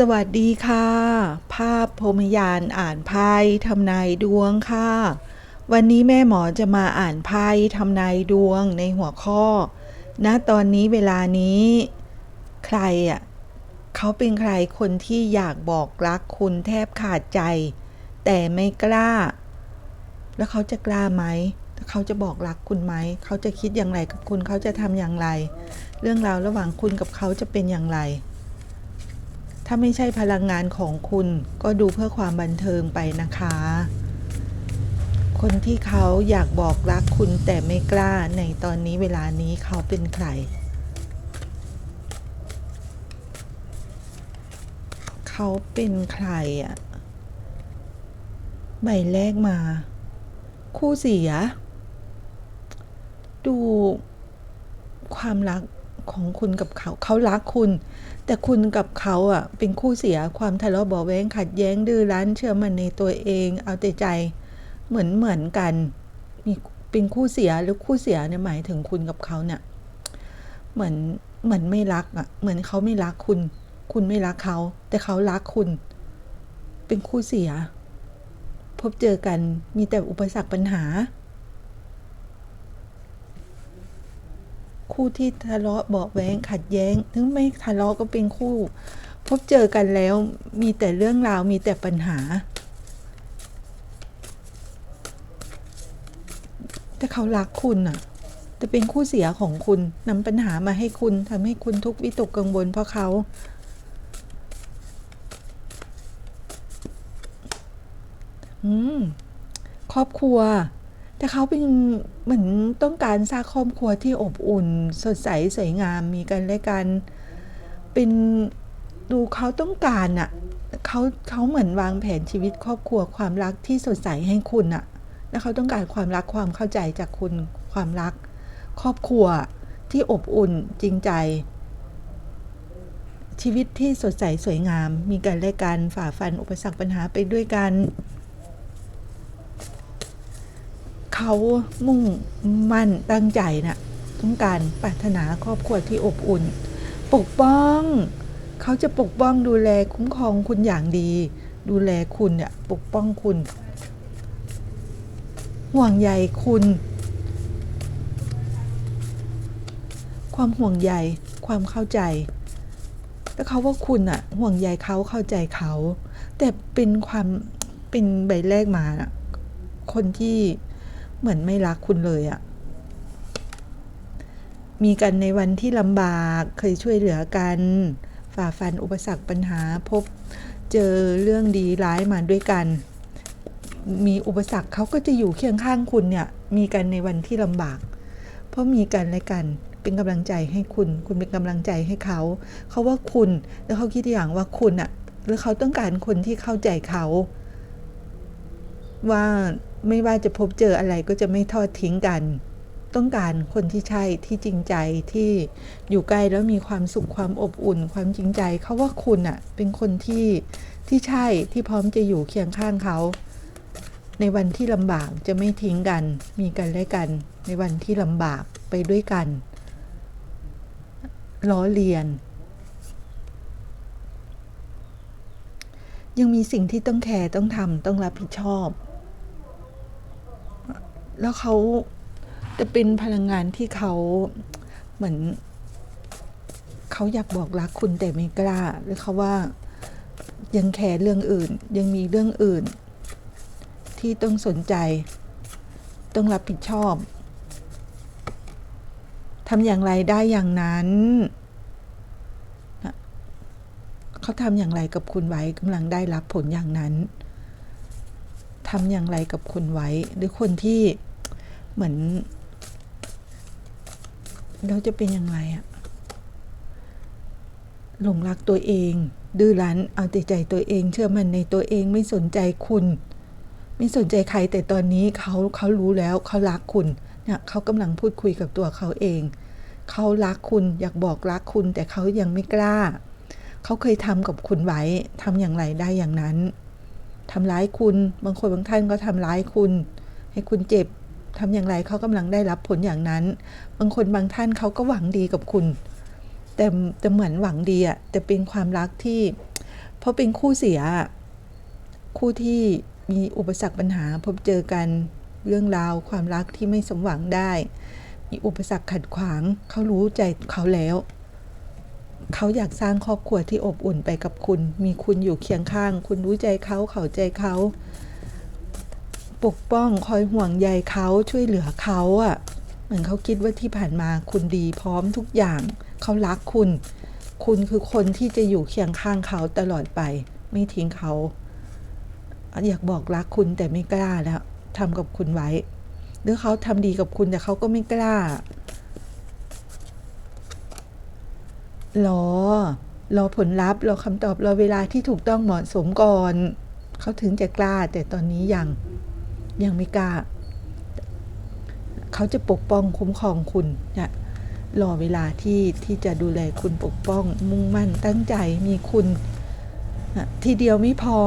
สวัสดีค่ะ ภาพพรมยานอ่านไพ่ทำนายดวงค่ะ วันนี้แม่หมอจะมาอ่านไพ่ทำนายดวงในหัวข้อณตอนนี้เวลานี้ ใครอะเขาเป็นใครคนที่อยากบอกรักคุณแทบขาดใจ แต่ไม่กล้า แล้วเขาจะกล้าไหมเขาจะบอกรักคุณไหม เขาจะคิดอย่างไรกับคุณ เขาจะทำอย่างไร เรื่องราวระหว่างคุณกับเขาจะเป็นอย่างไร ถ้าไม่ใช่พลังงานของคุณก็ดูเพื่อความบันเทิงไปนะคะ คนที่เขาอยากบอกรักคุณแต่ไม่กล้าในตอนนี้เวลานี้เขาเป็นใคร เขาเป็นใครอะใบแรกมา คู่เสีย ดูความรัก ของคุณกับเขาเขารักคุณ แต่คุณกับเขาอะเป็นคู่เสียความทะเลาะเบาแวงขัดแย้งดื้อรั้นเชื่อมันในตัวเอง เอาแต่ใจเหมือนเหมือนกันมีเป็นคู่เสียหรือคู่เสียเนี่ยหมายถึงคุณกับเขาเนี่ยเหมือนเหมือนไม่รักอะเหมือนเขาไม่รักคุณ คุณไม่รักเขา แต่เขารักคุณ เป็นคู่เสีย พบเจอกันมีแต่อุปสรรคปัญหา คู่ที่ทะเลาะเบาแว้งขัดแย้ง ถึงไม่ทะเลาะก็เป็นคู่ พบเจอกันแล้วมีแต่เรื่องราวมีแต่ปัญหาแต่เขารักคุณอะแต่เป็นคู่เสียของคุณนำปัญหามาให้คุณทำให้คุณทุกข์วิตกกังวลเพราะเขาอืมครอบครัว แต่เขาเป็นเหมือนต้องการสร้างครอบครัวที่อบอุ่น สดใสสวยงามมีกันและกัน เป็นดูเขาต้องการอะเขาเขาเหมือนวางแผนชีวิตครอบครัวความรักที่สดใสให้คุณอะแล้วเขาต้องการความรักความเข้าใจจากคุณความรัก ครอบครัวที่อบอุ่นจริงใจ ชีวิตที่สดใสสวยงาม มีกันและกันฝ่าฟันอุปสรรคปัญหาไปด้วยกัน เขามุ่งมั่นตั้งใจนะ่ะต้องการปรารถนาครอบครัวที่อบอุ่น ปกป้อง เขาจะปกป้องดูแลคุ้มครองคุณอย่างดี ดูแลคุณเนี่ยปกป้องคุณ ห่วงใยคุณ ความห่วงใยความเข้าใจแล้วเขาว่าคุณอะห่วงใยเขาเข้าใจเขา แต่เป็นความเป็นใบแรกมาอะคนที่ เหมือนไม่รักคุณเลยอะมีกันในวันที่ลำบากเคยช่วยเหลือกัน ฝ่าฟันอุปสรรคปัญหาพบเจอเรื่องดีร้ายมาด้วยกัน มีอุปสรรคเขาก็จะอยู่เคียงข้างคุณเนี่ย มีกันในวันที่ลำบาก เพราะมีกันและกันเป็นกำลังใจให้คุณ คุณเป็นกำลังใจให้เขา เขาว่าคุณแล้วเขาคิดอย่างว่าคุณอะหรือเขาต้องการคนที่เข้าใจเขา ว่า ไม่ว่าจะพบเจออะไรก็จะไม่ทอดทิ้งกัน ต้องการคนที่ใช่ที่จริงใจที่อยู่ใกล้แล้วมีความสุขความอบอุ่น ความจริงใจเขาว่าคุณอะเป็นคนที่ที่ใช่ที่พร้อมจะอยู่เคียงข้างเขา ในวันที่ลำบากจะไม่ทิ้งกัน มีกันและกัน ในวันที่ลำบากไปด้วยกันล้อเลียน ยังมีสิ่งที่ต้องแคร์ต้องทำต้องรับผิดชอบ แล้วเขาจะเป็นพลังงานที่เขาเหมือน เขาอยากบอกรักคุณแต่ไม่กล้า หรือเขาว่ายังแคร์เรื่องอื่น ยังมีเรื่องอื่น ที่ต้องสนใจ ต้องรับผิดชอบทำอย่างไรได้อย่างนั้นเขาทำอย่างไรกับคุณไว้กำลังได้รับผลอย่างนั้นทำอย่างไรกับคุณไว้ หรือคนที่ เหมือนเราจะเป็นอย่างไรอะหลงรักตัวเอง ดื้อรั้นเอาแต่ใจตัวเอง เชื่อมันในตัวเองไม่สนใจคุณ ไม่สนใจใครแต่ตอนนี้เขาเขารู้แล้วเขารักคุณเนี่ยเขากำลังพูดคุยกับตัวเขาเอง เขารักคุณอยากบอกรักคุณ แต่เขายังไม่กล้า เขาเคยทำกับคุณไว้ทำอย่างไรได้อย่างนั้นทำร้ายคุณ บางคนบางท่านก็ทำร้ายคุณ ให้คุณเจ็บ ทำอย่างไรเขากำลังได้รับผลอย่างนั้น บางคนบางท่านเขาก็หวังดีกับคุณ แต่แต่เหมือนหวังดีอะแต่เป็นความรักที่ เพราะเป็นคู่เสีย คู่ที่มีอุปสรรคปัญหา พบเจอกันเรื่องราวความรักที่ไม่สมหวังได้ มีอุปสรรคขัดขวางเขารู้ใจเขาแล้ว เขาอยากสร้างครอบครัวที่อบอุ่นไปกับคุณ มีคุณอยู่เคียงข้าง คุณรู้ใจเขาเขาใจเขา ปกป้องคอยห่วงใยเขาช่วยเหลือเขาอะ่ะ เหมือนเขาคิดว่าที่ผ่านมาคุณดีพร้อมทุกอย่าง เขารักคุณ คุณคือคนที่จะอยู่เคียงข้างเขาตลอดไป ไม่ทิ้งเขาอยากบอกรักคุณแต่ไม่กล้าแล้วทำกับคุณไว้ หรือเขาทำดีกับคุณแต่เขาก็ไม่กล้ารอรอผลลัพธ์รอคำตอบรอเวลาที่ถูกต้องเหมาะสมก่อน เขาถึงจะกล้าแต่ตอนนี้ยัง ยังไม่กล้า เขาจะปกป้องคุ้มครองคุณนี่ยรอเวลาที่ที่จะดูแลคุณปกป้อง มุ่งมั่นตั้งใจมีคุณทีเดียวไม่พอ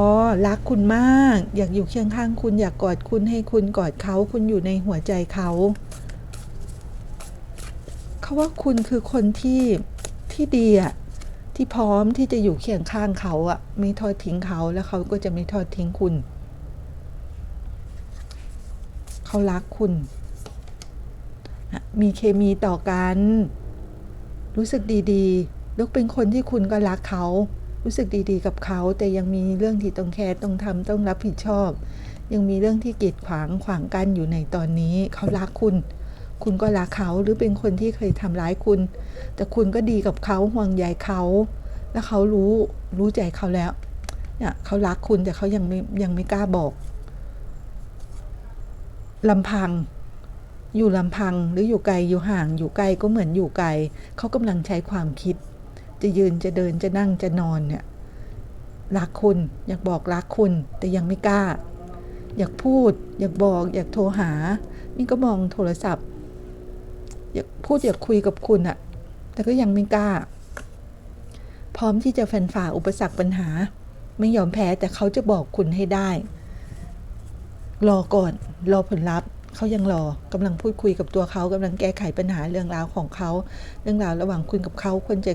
รักคุณมาก อยากอยู่เคียงข้างคุณอยากกอดคุณให้คุณกอดเขาคุณอยู่ในหัวใจเขาเขาว่าคุณคือคนที่ที่ดีอะที่พร้อมที่จะอยู่เคียงข้างเขาอะไม่ทอดทิ้งเขาแล้วเขาก็จะไม่ทอดทิ้งคุณ เขารักคุณนะมีเคมีต่อกัน รู้สึกดีๆแล้วเป็นคนที่คุณก็รักเขารู้สึกดีๆกับเขาแต่ยังมีเรื่องที่ต้องแคร์ต้องทำต้องรับผิดชอบ ยังมีเรื่องที่กีดขวางขวางกันอยู่ในตอนนี้ เขารักคุณ คุณก็รักเขาหรือเป็นคนที่เคยทำร้ายคุณ แต่คุณก็ดีกับเขาห่วงใยเขา แล้วเขารู้รู้ใจเขาแล้วเนี่ยเขารักคุณแต่เขายังไม่ยังไม่กล้าบอก ลำพัง อยู่ลำพังหรืออยู่ไกลอยู่ห่างอยู่ไกลก็เหมือนอยู่ไกลเขากำลังใช้ความคิด จะยืนจะเดินจะนั่งจะนอนเนี่ยรักคุณอยากบอกรักคุณแต่ยังไม่กล้า อยากพูด อยากบอก อยากโทรหา นี่ก็มองโทรศัพท์ อยากพูดอยากคุยกับคุณอะแต่ก็ยังไม่กล้า พร้อมที่จะฟันฝ่าอุปสรรคปัญหา ไม่ยอมแพ้แต่เขาจะบอกคุณให้ได้ รอก่อนรอผลลัพธ์เขายังรอกำลังพูดคุยกับตัวเขากำลังแก้ไขปัญหาเรื่องราวของเขาเรื่องราวระหว่างคุณกับเขาควรจะ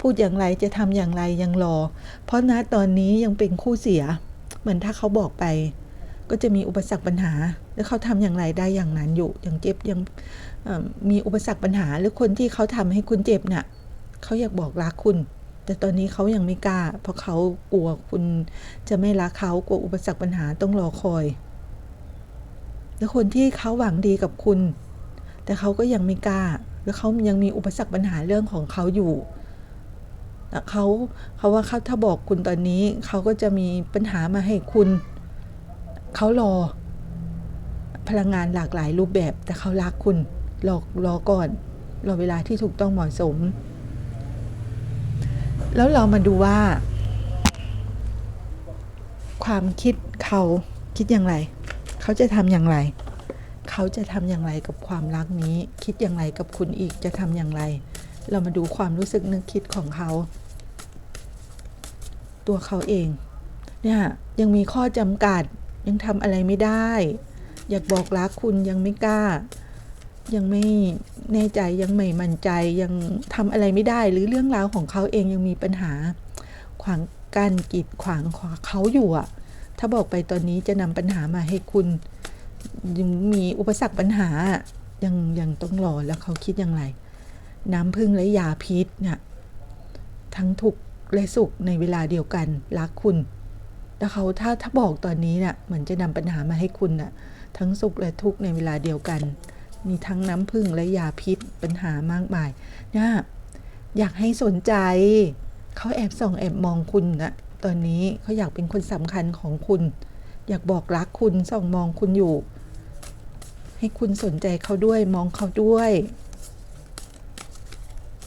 พูดอย่างไรจะทำอย่างไรยังรอ เพราะณตอนนี้ยังเป็นคู่เสีย เหมือนถ้าเขาบอกไป ก็จะมีอุปสรรคปัญหา แล้วเขาทำอย่างไรได้อย่างนั้นอยู่ยังเจ็บยังมีอุปสรรคปัญหา หรือคนที่เขาทำให้คุณเจ็บเนี่ยเขาอยากบอกรักคุณ แต่ตอนนี้เขายังไม่กล้า เพราะเขากลัวคุณจะไม่รักเขากลัวอุปสรรคปัญหาต้องรอคอย แล้วคนที่เขาหวังดีกับคุณ แต่เขาก็ยังไม่กล้า แล้วเขายังมีอุปสรรคปัญหาเรื่องของเขาอยู่เขาเขาว่าเขาถ้าบอกคุณตอนนี้ เขาก็จะมีปัญหามาให้คุณ เขารอ พลังงานหลากหลายรูปแบบ แต่เขารักคุณรอรอก่อนรอเวลาที่ถูกต้องเหมาะสม แล้วเรามาดูว่า ความคิดเขาคิดอย่างไร เขาจะทำอย่างไร เขาจะทำอย่างไรกับความรักนี้ คิดอย่างไรกับคุณอีกจะทำอย่างไร เรามาดูความรู้สึกนึกคิดของเขา ตัวเขาเอง เนี่ยยังมีข้อจำกัดยังทำอะไรไม่ได้ อยากบอกรักคุณยังไม่กล้า ยังไม่แน่ใจยังไม่มั่นใจยังทำอะไรไม่ได้ หรือเรื่องราวของเขาเองยังมีปัญหาขวางกั้นกีดขวางขวางเขาอยู่อะ ถ้าบอกไปตอนนี้จะนำปัญหามาให้คุณยังมีอุปสรรคปัญหายังยังต้องรอแล้วเขาคิดอย่างไร น้ำพึ่งและยาพิษเนี่ยทั้งทุกข์และสุขในเวลาเดียวกันรักคุณแต่เขาถ้าถ้าบอกตอนนี้เนี่ยเหมือนจะนำปัญหามาให้คุณน่ะทั้งสุขและทุกข์ในเวลาเดียวกัน มีทั้งน้ำพึ่งและยาพิษปัญหามากมายเนี่ยอยากให้สนใจ เขาแอบส่องแอบมองคุณนะ ตอนนี้เขาอยากเป็นคนสำคัญของคุณ อยากบอกรักคุณส่องมองคุณอยู่ ให้คุณสนใจเขาด้วยมองเขาด้วย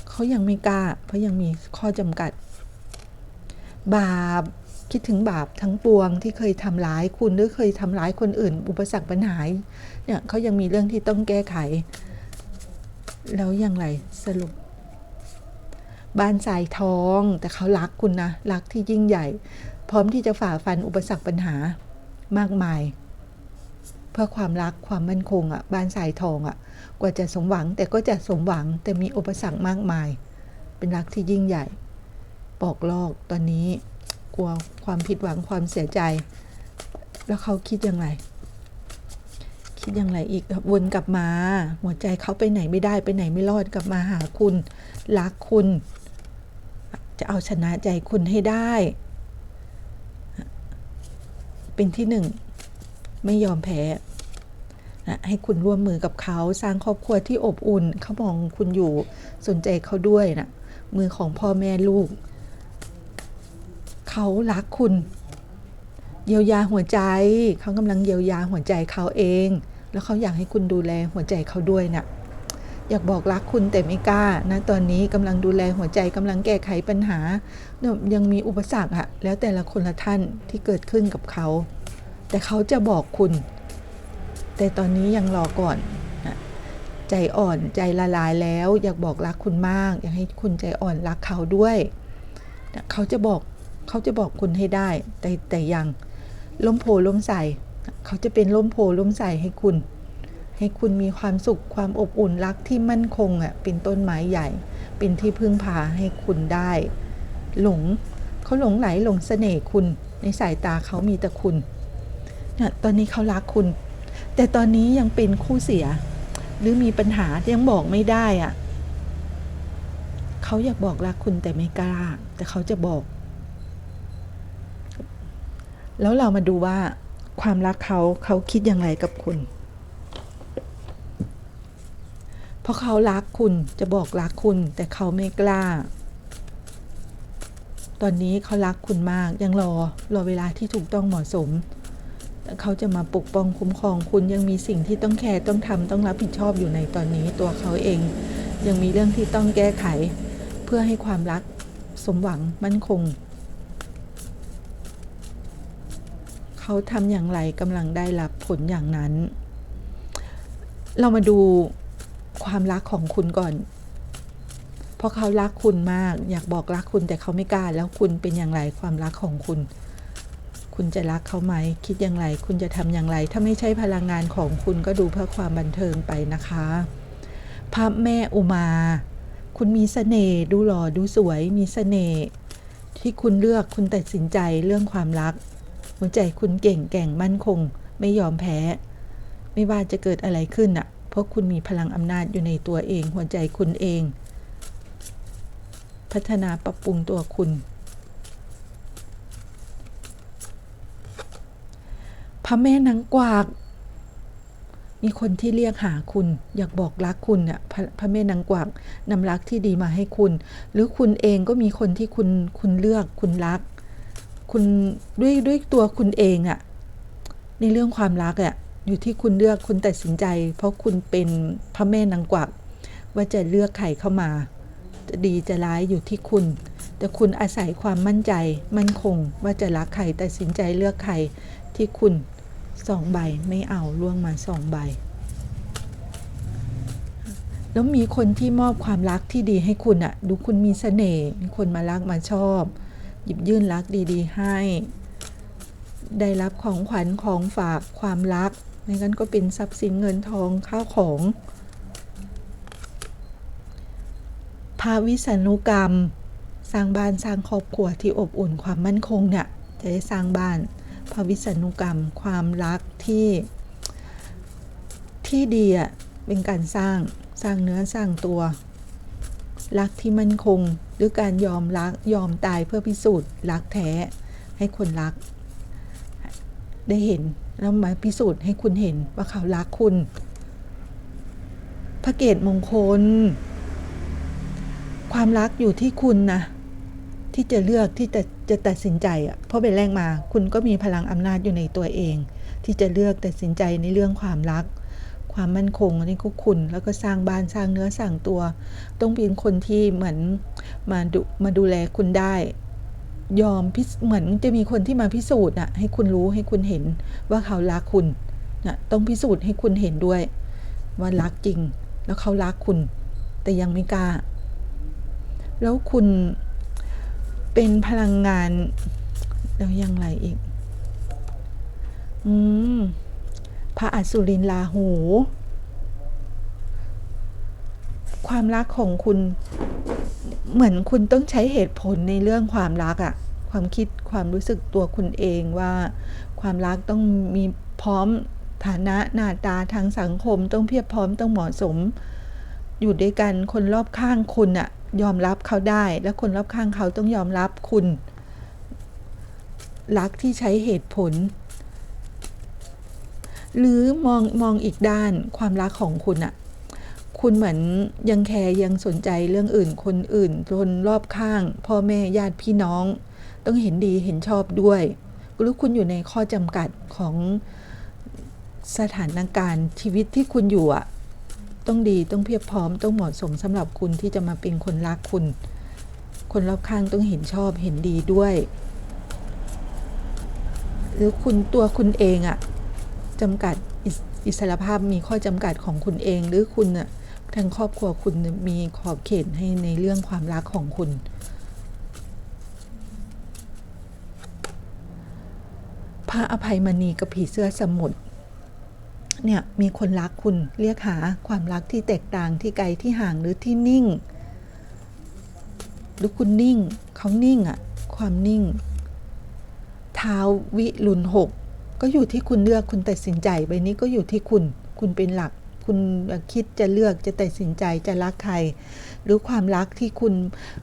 เขายังไม่กล้า เพราะยังมีข้อจำกัด บาปคิดถึงบาปทั้งปวงที่เคยทำร้ายคุณหรือเคยทำร้ายคนอื่น อุปสรรคปัญหาเนี่ยเขายังมีเรื่องที่ต้องแก้ไข แล้วอย่างไรสรุป บ้านสายทอง แต่เขารักคุณนะ รักที่ยิ่งใหญ่ พร้อมที่จะฝ่าฟันอุปสรรคปัญหามากมาย เพื่อความรักความมั่นคงอะ่ะบ้านสายทองอะ่ะ กว่าจะสมหวังแต่ก็จะสมหวังแต่มีอุปสรรคมากมาย เป็นรักที่ยิ่งใหญ่บอกลอกตอนนี้กลัวความผิดหวังความเสียใจ แล้วเขาคิดอย่างไร คิดอย่างไรอีกวนกลับมา หัวใจเขาไปไหนไม่ได้ไปไหนไม่รอดกลับมาหาคุณ รักคุณ จะเอาชนะใจคุณให้ได้ เป็นที่หนึ่ง ไม่ยอมแพ้นะให้คุณร่วมมือกับเขาสร้างครอบครัวที่อบอุ่น เขามองคุณอยู่สนใจเขาด้วยนะมือของพ่อแม่ลูก เขารักคุณ เยียวยาหัวใจ เขากำลังเยียวยาหัวใจเขาเอง แล้วเขาอยากให้คุณดูแลหัวใจเขาด้วยนะ่ะ อยากบอกรักคุณแต่ไม่กล้านะตอนนี้กำลังดูแลหัวใจกำลังแก้ไขปัญหายยังมีอุปสรรคอะแล้วแต่ละคนละท่านที่เกิดขึ้นกับเขา แต่เขาจะบอกคุณ แต่ตอนนี้ยังรอก่อนนะใจอ่อนใจละลายแล้ว อยากบอกรักคุณมาก อยากให้คุณใจอ่อนรักเขาด้วยนะเขาจะบอกเขาจะบอกคุณให้ได้ แต่แต่ยังล้มโพล้มใส่เขาจะเป็นล้มโพล้มใส่ให้คุณ ให้คุณมีความสุขความอบอุ่นรักที่มั่นคงอะเป็นต้นไม้ใหญ่ เป็นที่พึ่งพาให้คุณได้ หลงเขาหลงไหลหลงเสน่ห์คุณในสายตาเขามีแต่คุณเนี่ยตอนนี้เขารักคุณ แต่ตอนนี้ยังเป็นคู่เสีย หรือมีปัญหายังบอกไม่ได้อะเขาอยากบอกรักคุณแต่ไม่กล้า แต่เขาจะบอก แล้วเรามาดูว่าความรักเขาเขาคิดอย่างไรกับคุณ เพราะเขารักคุณจะบอกรักคุณ แต่เขาไม่กล้า ตอนนี้เขารักคุณมากยังรอรอเวลาที่ถูกต้องเหมาะสมเขาจะมาปกป้องคุ้มครองคุณยังมีสิ่งที่ต้องแคร์ต้องทำต้องรับผิดชอบอยู่ในตอนนี้ตัวเขาเอง ยังมีเรื่องที่ต้องแก้ไข เพื่อให้ความรักสมหวังมั่นคง เขาทำอย่างไรกำลังได้รับผลอย่างนั้น เรามาดู ความรักของคุณก่อน เพราะเขารักคุณมาก อยากบอกรักคุณแต่เขาไม่กล้า แล้วคุณเป็นอย่างไรความรักของคุณ คุณจะรักเขาไหม คิดอย่างไร คุณจะทำอย่างไร ถ้าไม่ใช่พลังงานของคุณก็ดูเพื่อความบันเทิงไปนะคะพระแม่อุมา คุณมีเสน่ห์ดูหล่อดูสวย มีเสน่ห์ที่คุณเลือกคุณตัดสินใจเรื่องความรักหัวใจคุณเก่งแก่งมั่นคง ไม่ยอมแพ้ ไม่ว่าจะเกิดอะไรขึ้นอะ เพราะคุณมีพลังอำนาจอยู่ในตัวเอง หัวใจคุณเอง พัฒนาปรับปรุงตัวคุณพระแม่นางกวาก มีคนที่เรียกหาคุณ อยากบอกรักคุณน่ะพระพระแม่นางกวากนำรักที่ดีมาให้คุณ หรือคุณเองก็มีคนที่คุณคุณเลือกคุณรัก คุณด้วยด้วยตัวคุณเองอะในเรื่องความรักอะ อยู่ที่คุณเลือกคุณตัดสินใจ เพราะคุณเป็นพระแม่นางกวักว่าจะเลือกใครเข้ามา จะดีจะร้ายอยู่ที่คุณ แต่คุณอาศัยความมั่นใจมั่นคง ว่าจะรักใครตัดสินใจเลือกใครที่คุณสองใบไม่เอาล่วงมาสองใบ แล้วมีคนที่มอบความรักที่ดีให้คุณอะดูคุณมีเสน่ห์มีคนมารักมาชอบ หยิบยื่นรักดีๆให้ ได้รับของขวัญของฝากความรัก นนั้นก็เป็นทรัพย์สินเงินทองข้าวของ ภาวิษณุกรรม สร้างบ้านสร้างครอบครัวที่อบอุ่นความมั่นคงเนี่ยจะได้สร้างบ้านภาวิษณุกรรม ความรักที่ที่ดีอะเป็นการสร้างสร้างเนื้อสร้างตัว รักที่มั่นคงหรือการยอมรักยอมตายเพื่อพิสูจน์รักแท้ให้คนรัก ได้เห็น แล้วมาพิสูจน์ให้คุณเห็นว่าเขารักคุณ พระเกตมงคล ความรักอยู่ที่คุณนะ ที่จะเลือกที่จะจะตัดสินใจอะเพราะเป็นแรงมา คุณก็มีพลังอำนาจอยู่ในตัวเอง ที่จะเลือกตัดสินใจในเรื่องความรัก ความมั่นคงอันนี้ก็คุณ แล้วก็สร้างบ้านสร้างเนื้อสร้างตัว ต้องเป็นคนที่เหมือนมาดูมาดูแลคุณได้ ยอมพิเหมือนจะมีคนที่มาพิสูจน์นะให้คุณรู้ให้คุณเห็นว่าเขารักคุณนะต้องพิสูจน์ให้คุณเห็นด้วย ว่ารักจริง แล้วเขารักคุณ แต่ยังไม่กล้า แล้วคุณเป็นพลังงานแล้วยังไรอีก อืมพระอสุรินลาหู ความรักของคุณ เหมือนคุณต้องใช้เหตุผลในเรื่องความรักอะความคิดความรู้สึกตัวคุณเองว่า ความรักต้องมีพร้อมฐานะหน้าตาทางสังคม ต้องเพียบพร้อมต้องเหมาะสม อยู่ด้วยกันคนรอบข้างคุณอะยอมรับเขาได้ และคนรอบข้างเขาต้องยอมรับคุณ รักที่ใช้เหตุผล หรือมองมองอีกด้านความรักของคุณอะ คุณเหมือนยังแคร์ยังสนใจเรื่องอื่น คนอื่นคนรอบข้าง พ่อแม่ญาติพี่น้อง ต้องเห็นดีเห็นชอบด้วยหรือคุณอยู่ในข้อจำกัดของสถานการณ์ชีวิตที่คุณอยู่อะต้องดีต้องเพียบพร้อมต้องเหมาะสมสำหรับคุณที่จะมาเป็นคนรักคุณ คนรอบข้างต้องเห็นชอบเห็นดีด้วย หรือคุณตัวคุณเองอะจำกัดอิสอิสรภาพมีข้อจำกัดของคุณเองหรือคุณอะ ทางครอบครัวคุณมีขอบเขตให้ในเรื่องความรักของคุณ พระอภัยมณีกับผีเสื้อสมุทรเนี่ยมีคนรักคุณเรียกหาความรักที่แตกต่างที่ไกลที่ห่างหรือที่นิ่ง หรือคุณนิ่งเขานิ่งอะความนิ่งเท้าวิรุณหกก็อยู่ที่คุณเลือกคุณตัดสินใจใบนี้ก็อยู่ที่คุณคุณเป็นหลัก คุณคิดจะเลือกจะตัดสินใจจะรักใคร หรือความรักที่คุณ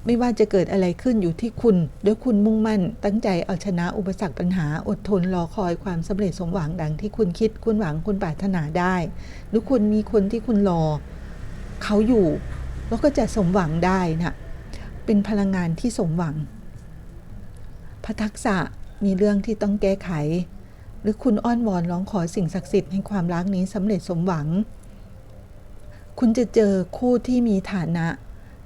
ไม่ว่าจะเกิดอะไรขึ้นอยู่ที่คุณด้วยคุณมุ่งมั่น ตั้งใจเอาชนะอุปสรรคปัญหาอดทนรอคอยความสำเร็จสมหวังดังที่คุณคิดคุณหวังคุณปรารถนาได้ หรือคุณมีคนที่คุณรอเขาอยู่ แล้วก็จะสมหวังได้นะเป็นพลังงานที่สมหวังพระทักษะมีเรื่องที่ต้องแก้ไข หรือคุณอ้อนวอนร้องขอสิ่งศักดิ์สิทธิ์ให้ความรักนี้สำเร็จสมหวัง คุณจะเจอคู่ที่มีฐานะ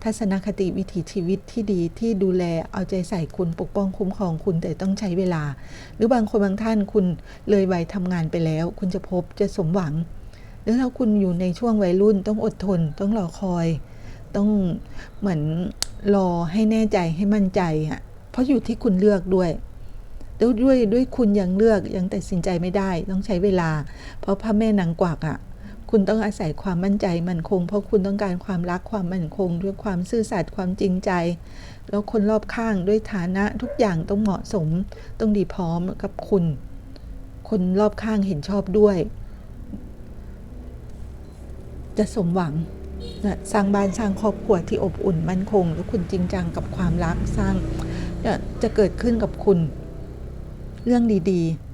ทัศนคติวิถีชีวิตที่ดีที่ดูแลเอาใจใส่คุณปกป้องคุ้มครองคุณแต่ต้องใช้เวลา หรือบางคนบางท่านคุณเลยวัยทำงานไปแล้ว คุณจะพบจะสมหวัง หรือถ้าคุณอยู่ในช่วงวัยรุ่นต้องอดทน ต้องรอคอย ต้องเหมือนรอให้แน่ใจให้มั่นใจอะเพราะอยู่ที่คุณเลือกด้วยแล้วด้วยด้วยคุณยังเลือกยังตัดสินใจไม่ได้ ต้องใช้เวลา เพราะพระแม่นางกวักอะ่ะ คุณต้องอาศัยความมั่นใจมั่นคง เพราะคุณต้องการความรักความมั่นคง ด้วยความซื่อสัตย์ความจริงใจ แล้วคนรอบข้างด้วยฐานะทุกอย่างต้องเหมาะสม ต้องดีพร้อมกับคุณ คนรอบข้างเห็นชอบด้วย จะสมหวังนะสร้างบ้านสร้างครอบครัวที่อบอุ่นมั่นคง แล้วคุณจริงจังกับความรักสร้างจะจะเกิดขึ้นกับคุณ เรื่องดี ๆ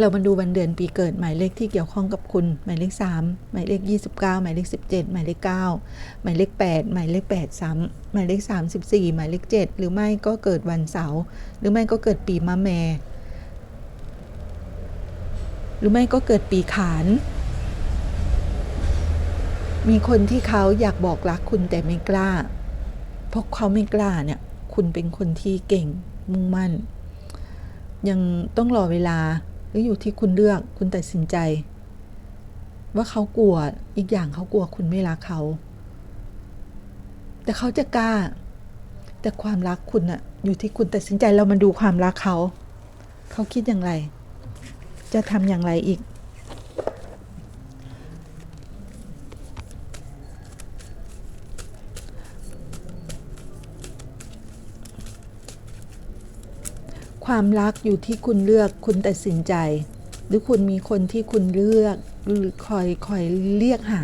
เรามาดูวันเดือนปีเกิดหมายเลขที่เกี่ยวข้องกับคุณ หมายเลข 3 หมายเลข 29 หมายเลข 17 หมายเลข 9 หมายเลข 8 หมายเลข 8 ซ้ำหมายเลข 34 หมายเลข 7 หรือไม่ก็เกิดวันเสาร์หรือไม่ก็เกิดปีมะแม หรือไม่ก็เกิดปีขาน มีคนที่เขาอยากบอกรักคุณแต่ไม่กล้า เพราะเขาไม่กล้าเนี่ย คุณเป็นคนที่เก่งมุ่งมั่น ยังต้องรอเวลา หรืออยู่ที่คุณเลือกคุณตัดสินใจ ว่าเขากลัวอีกอย่างเขากลัวคุณไม่รักเขา แต่เขาจะกล้า แต่ความรักคุณอะอยู่ที่คุณตัดสินใจเรามาดูความรักเขา เขาคิดอย่างไร จะทำอย่างไรอีก ความรักอยู่ที่คุณเลือกคุณตัดสินใจ หรือคุณมีคนที่คุณเลือกหรือคอยคอยเรียกหา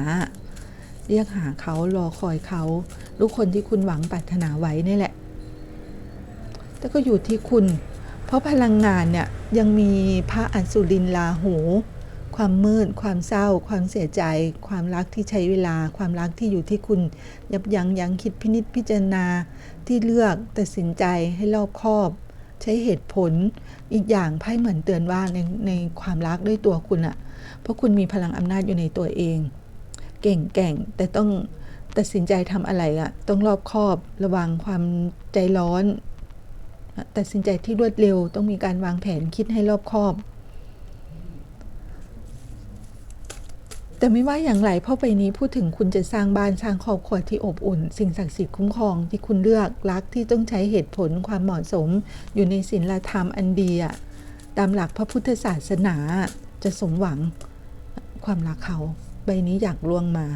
เรียกหาเขารอคอยเขาหรือคนที่คุณหวังปรารถนาไว้นี่แหละ แต่ก็อยู่ที่คุณ เพราะพลังงานเนี่ยยังมีพระอัสุรินลาหู ความมืด ความเศร้า ความเสียใจ ความรักที่ใช้เวลา ความรักที่อยู่ที่คุณ ยับยั้งยั้งคิดพินิจพิจารณาที่เลือกตัดสินใจให้รอบคอบ ใช้เหตุผลอีกอย่างไพ่เหมือนเตือนว่าในในความรักด้วยตัวคุณอะเพราะคุณมีพลังอำนาจอยู่ในตัวเอง เก่งแก่งแต่ต้องตัดสินใจทำอะไรอะต้องรอบคอบระวังความใจร้อน ตัดสินใจที่รวดเร็ว ต้องมีการวางแผนคิดให้รอบคอบ แต่ไม่ว่าอย่างไรพราะไปนี้พูดถึงคุณจะสร้างบ้านสร้างครอบครัวที่อบอุ่น สิ่งศักดิ์สิทธิ์คุ้มครองที่คุณเลือกรักที่ต้องใช้เหตุผลความเหมาะสม อยู่ในศีลธรรมอันดีอะตามหลักพระพุทธศาสนาจะสมหวังความรักเขา ใบนี้อยากล่วงมา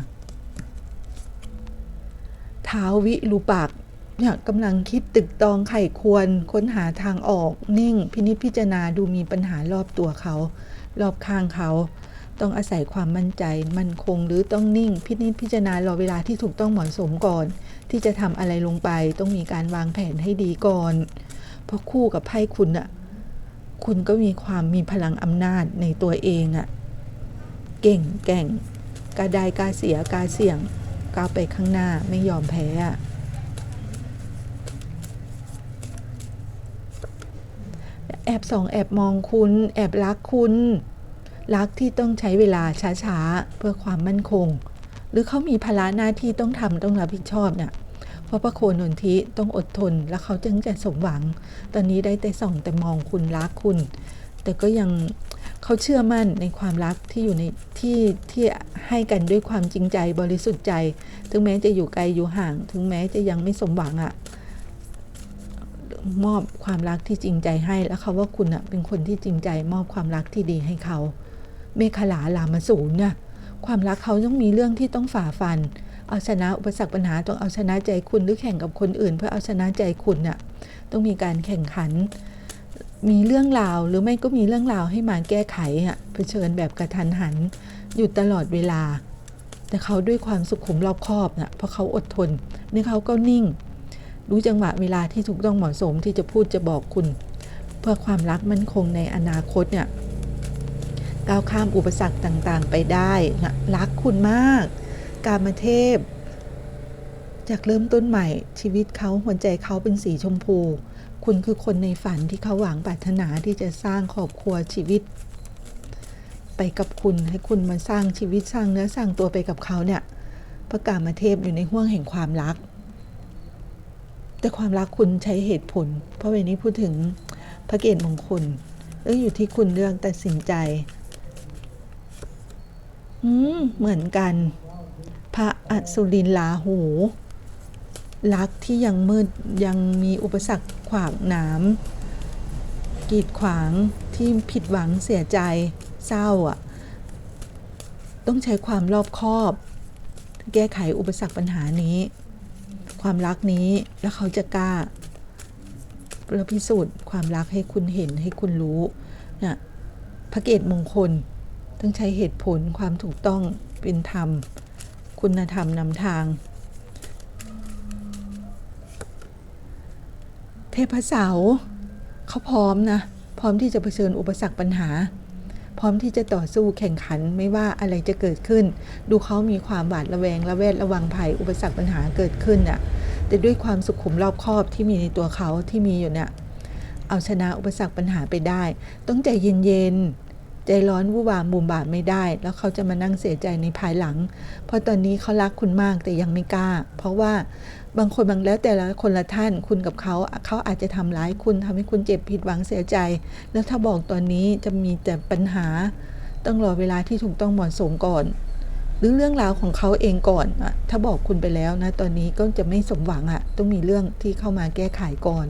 เท้าวิรูปักเนี่ยกำลังคิดตึกตองไข่ควร ค้นหาทางออกนิ่ง พินิจพิจารณาดูมีปัญหารอบตัวเขา รอบข้างเขา ต้องอาศัยความมั่นใจมั่นคงหรือต้องนิ่ง พินิจพิจารณารอเวลาที่ถูกต้องเหมาะสมก่อน ที่จะทำอะไรลงไป ต้องมีการวางแผนให้ดีก่อน เพราะคู่กับไพ่คุณอะคุณก็มีความมีพลังอำนาจในตัวเองอะเก่งแก่งกล้าได้กาเสียกาเสี่ยงก้าวไปข้างหน้าไม่ยอมแพ้อะแอบส่องแอบมองคุณ แอบรักคุณ รักที่ต้องใช้เวลาช้าๆ เพื่อความมั่นคง หรือเขามีภาระหน้าที่ต้องทำต้องรับผิดชอบเนี่ยเพราะพระโคนนทิต้องอดทนแล้วเขาจึงจะสมหวัง ตอนนี้ได้แต่ส่องแต่มองคุณรักคุณ แต่ก็ยังเขาเชื่อมั่นในความรักที่อยู่ในที่ที่ให้กันด้วยความจริงใจบริสุทธิ์ใจ ถึงแม้จะอยู่ไกลอยู่ห่าง ถึงแม้จะยังไม่สมหวังอะ่ะมอบความรักที่จริงใจให้ แล้วเขาว่าคุณอะเป็นคนที่จริงใจ มอบความรักที่ดีให้เขา เมฆลาลามาสูนน่ะความรักเขาต้องมีเรื่องที่ต้องฝ่าฟัน เอาชนะอุปสรรคปัญหาต้องเอาชนะใจคุณหรือแข่งกับคนอื่น เพื่อเอาชนะใจคุณน่ะต้องมีการแข่งขัน มีเรื่องราวหรือไม่ก็มีเรื่องราวให้มาแก้ไขอะเผชิญแบบกระทันหัน อยู่ตลอดเวลา แต่เขาด้วยความสุขุมรอบคอบน่ะเพราะเขาอดทนนี่เขาก็นิ่ง รู้จังหวะเวลาที่ถูกต้องเหมาะสมที่จะพูดจะบอกคุณ เพื่อความรักมั่นคงในอนาคตเนี่ย ก้าวข้ามอุปสรรคต่างๆ ไปได้นะรักคุณมาก การมาเทพจากเริ่มต้นใหม่ชีวิตเขาหัวใจเขาเป็นสีชมพู คุณคือคนในฝันที่เขาหวังปรารถนาที่จะสร้างครอบครัวชีวิต ไปกับคุณให้คุณมาสร้างชีวิตสร้างเนื้อสร้างตัวไปกับเขาเนี่ยพระกามาเทพอยู่ในห่วงแห่งความรัก แต่ความรักคุณใช้เหตุผล เพราะวันนี้พูดถึงพระเกตมงคลเรื่องอยู่ที่คุณเรื่องตัดสินใจ เหมือนกัน พระอสุรินลาหูรักที่ยังมืดยังมีอุปสรรคขวางหนามกีดขวางที่ผิดหวังเสียใจเศร้าอะ ต้องใช้ความรอบคอบ แก้ไขอุปสรรคปัญหานี้ ความรักนี้แล้วเขาจะกล้าเราพิสูจน์ความรักให้คุณเห็นให้คุณรู้นะพระเกตมงคล ต้องใช้เหตุผลความถูกต้องเป็นธรรม คุณธรรมนำทาง เทพเสาเขาพร้อมนะ พร้อมที่จะเผชิญอุปสรรคปัญหา พร้อมที่จะต่อสู้แข่งขันไม่ว่าอะไรจะเกิดขึ้น ดูเขามีความหวาดระแวงระแวดระวังภัยอุปสรรคปัญหาเกิดขึ้นน่ะแต่ด้วยความสุขุมรอบคอบที่มีในตัวเขาที่มีอยู่เนี่ยเอาชนะอุปสรรคปัญหาไปได้ ต้องใจเย็นๆ ใจร้อนวู่วามบุมบามไม่ได้ แล้วเขาจะมานั่งเสียใจในภายหลัง เพราะตอนนี้เขารักคุณมากแต่ยังไม่กล้า เพราะว่าบางคนบางแล้วแต่ละคนละท่านคุณกับเขาเขาอาจจะทำร้ายคุณทำให้คุณเจ็บผิดหวังเสียใจ แล้วถ้าบอกตอนนี้จะมีแต่ปัญหา ต้องรอเวลาที่ถูกต้องเหมาะสมก่อน หรือเรื่องราวของเขาเองก่อนอะถ้าบอกคุณไปแล้วนะตอนนี้ก็จะไม่สมหวังอะต้องมีเรื่องที่เข้ามาแก้ไขก่อน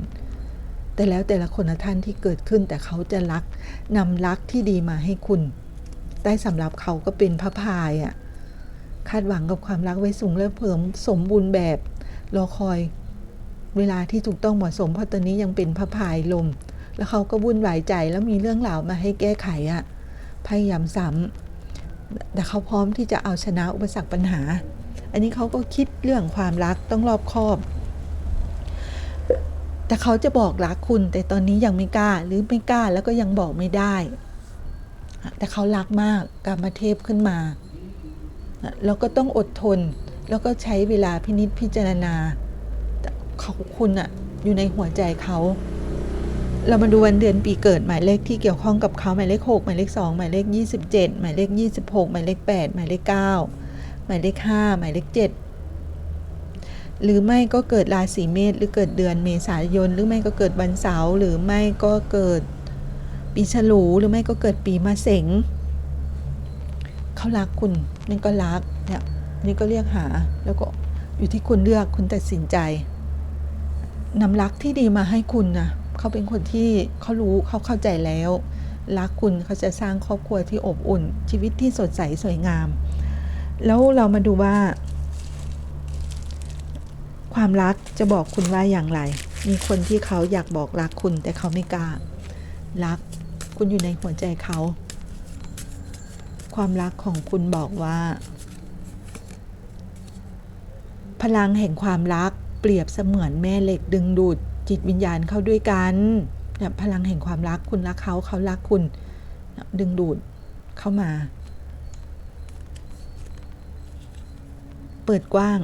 แต่แล้วแต่ละคนละท่านที่เกิดขึ้นแต่เขาจะรักนำรักที่ดีมาให้คุณได้สำหรับเขาก็เป็นพระพายอะคาดหวังกับความรักไว้สูงและเพิ่มสมบูรณ์แบบรอคอย เวลาที่ถูกต้องเหมาะสมเพราะตอนนี้ยังเป็นพระพายลม แล้วเขาก็วุ่นวายใจแล้วมีเรื่องราวมาให้แก้ไขอะพยายามซ้ำแต่เขาพร้อมที่จะเอาชนะอุปสรรคปัญหา อันนี้เขาก็คิดเรื่องความรักต้องรอบคอบ แต่เขาจะบอกรักคุณ แต่ตอนนี้ยังไม่กล้าหรือไม่กล้าแล้วก็ยังบอกไม่ได้ แต่เขารักมากกามาเทพขึ้นมาแล้วก็ต้องอดทน แล้วก็ใช้เวลาพินิจพิจารณาเขาคุณอะอยู่ในหัวใจเขา เรามาดูวันเดือนปีเกิดหมายเลขที่เกี่ยวข้องกับเขาหมายเลข 6 หมายเลข 2 หมายเลข 27 หมายเลข 26 หมายเลข 8 หมายเลข 9 หมายเลข 5 หมายเลข 7 หรือไม่ก็เกิดราศีเมษหรือเกิดเดือนเมษายน หรือไม่ก็เกิดวันเสาร์หรือไม่ก็เกิดปีฉลูหรือไม่ก็เกิดปีมะเสงเขารักคุณนี่ก็รักเนี่ยนี่ก็เรียกหาแล้วก็อยู่ที่คุณเลือกคุณตัดสินใจนำรักที่ดีมาให้คุณนะเขาเป็นคนที่เขารู้เขาเข้าใจแล้ว รักคุณเขาจะสร้างครอบครัวที่อบอุ่น ชีวิตที่สดใสสวยงาม แล้วเรามาดูว่า ความรักจะบอกคุณว่าอย่างไร มีคนที่เขาอยากบอกรักคุณแต่เขาไม่กล้า รักคุณอยู่ในหัวใจเขา ความรักของคุณบอกว่า พลังแห่งความรักเปรียบเสมือนแม่เหล็กดึงดูดจิตวิญญาณเข้าด้วยกันเนี่ยพลังแห่งความรักคุณรักเขาเขารักคุณ ดึงดูดเข้ามา เปิดกว้าง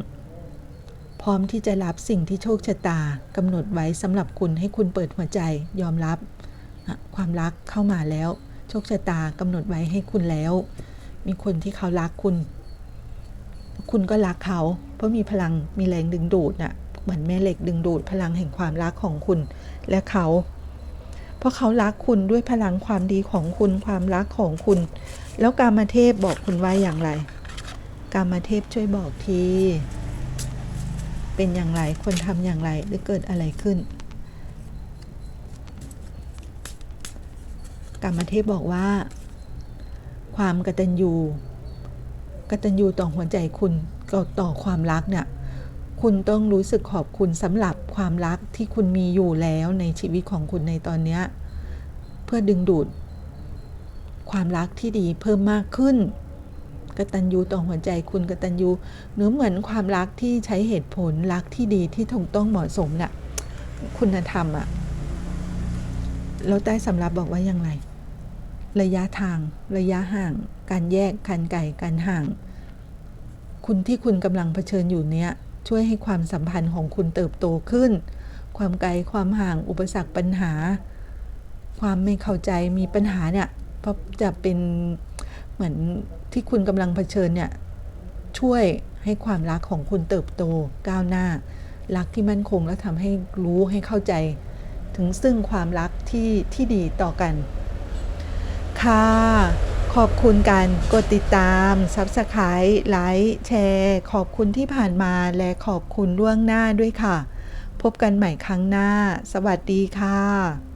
พร้อมที่จะรับสิ่งที่โชคชะตากำหนดไว้สำหรับคุณให้คุณเปิดหัวใจยอมรับ ความรักเข้ามาแล้ว โชคชะตากำหนดไว้ให้คุณแล้ว มีคนที่เขารักคุณ คุณก็รักเขา เพราะมีพลังมีแรงดึงดูดน่ะเหมือนแม่เหล็กดึงดูดพลังแห่งความรักของคุณและเขา เพราะเขารักคุณด้วยพลังความดีของคุณความรักของคุณ แล้วกามเทพบอกคุณว่าอย่างไร กามเทพช่วยบอกที เป็นอย่างไรคนทำอย่างไรหรือเกิดอะไรขึ้นกามเทพบอกว่า ความกตัญญูกตัญญูต่อหัวใจคุณก็ต่อความรักเนี่ยคุณต้องรู้สึกขอบคุณสำหรับความรักที่คุณมีอยู่แล้วในชีวิตของคุณในตอนนี้เพื่อดึงดูด ความรักที่ดีเพิ่มมากขึ้น กตัญญูต่อหัวใจคุณกตัญญูหรือเหมือนความรักที่ใช้เหตุผลรักที่ดีที่ถูกต้องเหมาะสมน่ะคุณธรรมอะแล้วใต้สำรับบอกว่าอย่างไร ระยะทางระยะห่าง การแยกการไกลการห่าง คุณที่คุณกำลังเผชิญอยู่เนี้ยช่วยให้ความสัมพันธ์ของคุณเติบโตขึ้น ความไกลความห่างอุปสรรคปัญหา ความไม่เข้าใจมีปัญหาเนี่ยเพราะจะเป็นเหมือน ที่คุณกำลังเผชิญเนี่ยช่วยให้ความรักของคุณเติบโตก้าวหน้า รักที่มั่นคงและทำให้รู้ให้เข้าใจ ถึงซึ่งความรักที่ที่ดีต่อกัน ค่ะ ขอบคุณการกดติดตาม Subscribe ไลค์แชร์ ขอบคุณที่ผ่านมาและขอบคุณล่วงหน้าด้วยค่ะ พบกันใหม่ครั้งหน้า สวัสดีค่ะ